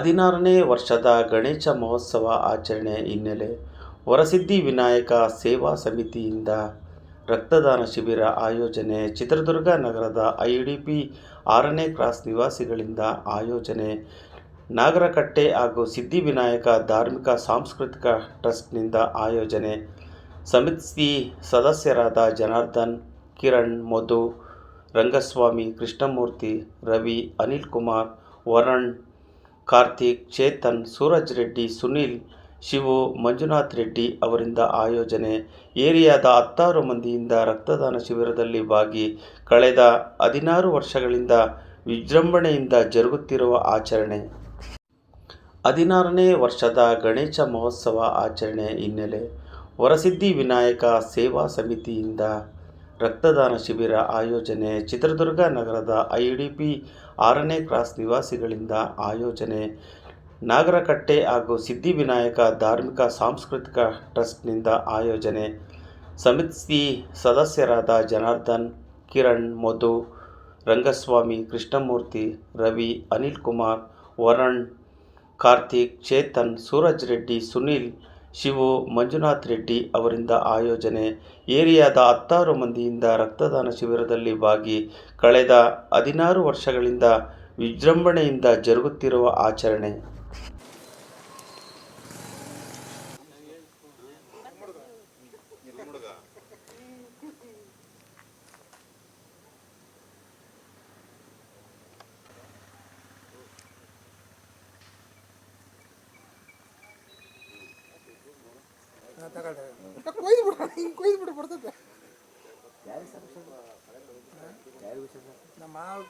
ಹದಿನಾರನೇ ವರ್ಷದ ಗಣೇಶ ಮಹೋತ್ಸವ ಆಚರಣೆ ಹಿನ್ನೆಲೆ ವರಸಿದ್ಧಿ ವಿನಾಯಕ ಸೇವಾ ಸಮಿತಿಯಿಂದ ರಕ್ತದಾನ ಶಿಬಿರ ಆಯೋಜನೆ ಚಿತ್ರದುರ್ಗ ನಗರದ ಐಡಿಪಿ ಆರನೇ ಕ್ರಾಸ್ ನಿವಾಸಿಗಳಿಂದ ಆಯೋಜನೆ. ನಾಗರಕಟ್ಟೆ ಹಾಗೂ ಸಿದ್ಧಿವಿನಾಯಕ ಧಾರ್ಮಿಕ ಸಾಂಸ್ಕೃತಿಕ ಟ್ರಸ್ಟ್ನಿಂದ ಆಯೋಜನೆ. ಸಮಿತಿ ಸದಸ್ಯರಾದ ಜನಾರ್ದನ್, ಕಿರಣ್, ಮಧು, ರಂಗಸ್ವಾಮಿ, ಕೃಷ್ಣಮೂರ್ತಿ, ರವಿ ಅನಿಲ್ ಕುಮಾರ್ ವರುಣ್ ಕಾರ್ತಿಕ್, ಚೇತನ್, ಸೂರಜ್ ರೆಡ್ಡಿ, ಸುನಿಲ್, ಶಿವು, ಮಂಜುನಾಥ್ ರೆಡ್ಡಿ ಅವರಿಂದ ಆಯೋಜನೆ. ಏರಿಯಾದ ಹತ್ತಾರು ಮಂದಿಯಿಂದ ರಕ್ತದಾನ ಶಿಬಿರದಲ್ಲಿ ಭಾಗಿ ಕಳೆದ ಹದಿನಾರು ವರ್ಷಗಳಿಂದ ವಿಜೃಂಭಣೆಯಿಂದ ಜರುಗುತ್ತಿರುವ ಆಚರಣೆ. ಹದಿನಾರನೇ ವರ್ಷದ ಗಣೇಶ ಮಹೋತ್ಸವ ಆಚರಣೆ ಹಿನ್ನೆಲೆ ವರಸಿದ್ಧಿ ವಿನಾಯಕ ಸೇವಾ ಸಮಿತಿಯಿಂದ ರಕ್ತದಾನ ಶಿಬಿರ ಆಯೋಜನೆ ಚಿತ್ರದುರ್ಗ ನಗರದ ಐಡಿಪಿ ಆರನೇ ಕ್ರಾಸ್ ನಿವಾಸಿಗಳಿಂದ ಆಯೋಜನೆ. ನಾಗರಕಟ್ಟೆ ಹಾಗೂ ಸಿದ್ಧಿವಿನಾಯಕ ಧಾರ್ಮಿಕ ಸಾಂಸ್ಕೃತಿಕ ಟ್ರಸ್ಟ್ನಿಂದ ಆಯೋಜನೆ. ಸಮಿತಿ ಸದಸ್ಯರಾದ ಜನಾರ್ದನ್, ಕಿರಣ್, ಮಧು, ರಂಗಸ್ವಾಮಿ, ಕೃಷ್ಣಮೂರ್ತಿ, ರವಿ ಅನಿಲ್ ಕುಮಾರ್ ವರುಣ್, ಕಾರ್ತಿಕ್, ಚೇತನ್, ಸೂರಜ್ ರೆಡ್ಡಿ, ಸುನಿಲ್ ಶಿವು ಮಂಜುನಾಥ್ ರೆಡ್ಡಿ ಅವರಿಂದ ಆಯೋಜನೆ. ಏರಿಯಾದ ಹತ್ತಾರು ಮಂದಿಯಿಂದ ರಕ್ತದಾನ ಶಿಬಿರದಲ್ಲಿ ಭಾಗಿ. ಕಳೆದ ಹದಿನಾರು ವರ್ಷಗಳಿಂದ ವಿಜೃಂಭಣೆಯಿಂದ ಜರುಗುತ್ತಿರುವ ಆಚರಣೆ. ಕೊಯ್ದು ಬಿಡ ಕೊಯ್ದು ಬಿಟ್ಟು ಬರ್ತದೆ ನಮ್ಮ ಮಾವ